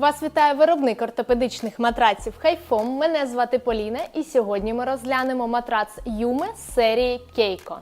Вас вітає виробник ортопедичних матраців Хайфом. Мене звати Поліна, і сьогодні ми розглянемо матрац Юме з серії Кейко.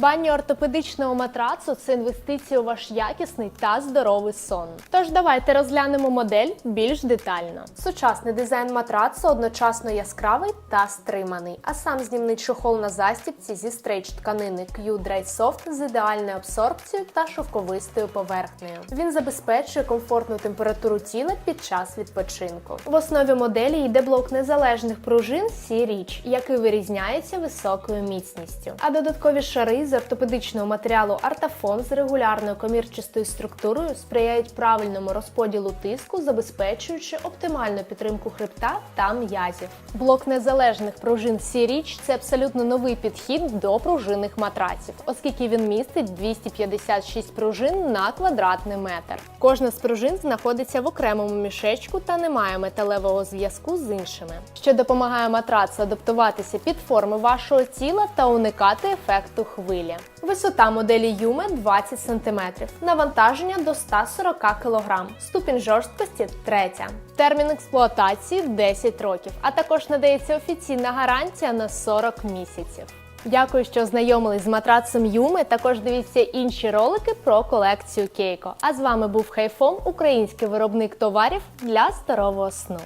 Придбання ортопедичного матрацу це інвестиція у ваш якісний та здоровий сон. Тож давайте розглянемо модель більш детально. Сучасний дизайн матрацу одночасно яскравий та стриманий, а сам знімний чохол на застібці зі стрейч тканини Q-Dry Soft з ідеальною абсорбцією та шовковистою поверхнею. Він забезпечує комфортну температуру тіла під час відпочинку. В основі моделі йде блок незалежних пружин C-Reach, який вирізняється високою міцністю. А додаткові шари з ортопедичного матеріалу Артафон з регулярною комірчастою структурою сприяють правильному розподілу тиску, забезпечуючи оптимальну підтримку хребта та м'язів. Блок незалежних пружин C-Reach – це абсолютно новий підхід до пружинних матраців, оскільки він містить 256 пружин на квадратний метр. Кожна з пружин знаходиться в окремому мішечку та не має металевого зв'язку з іншими, що допомагає матрацу адаптуватися під форми вашого тіла та уникати ефекту хвилі. Висота моделі Юме 20 см, навантаження до 140 кг, ступінь жорсткості 3. Термін експлуатації 10 років, а також надається офіційна гарантія на 40 місяців. Дякую, що ознайомились з матрацем Юми. Також дивіться інші ролики про колекцію Кейко. А з вами був Хайфом, український виробник товарів для здорового сну.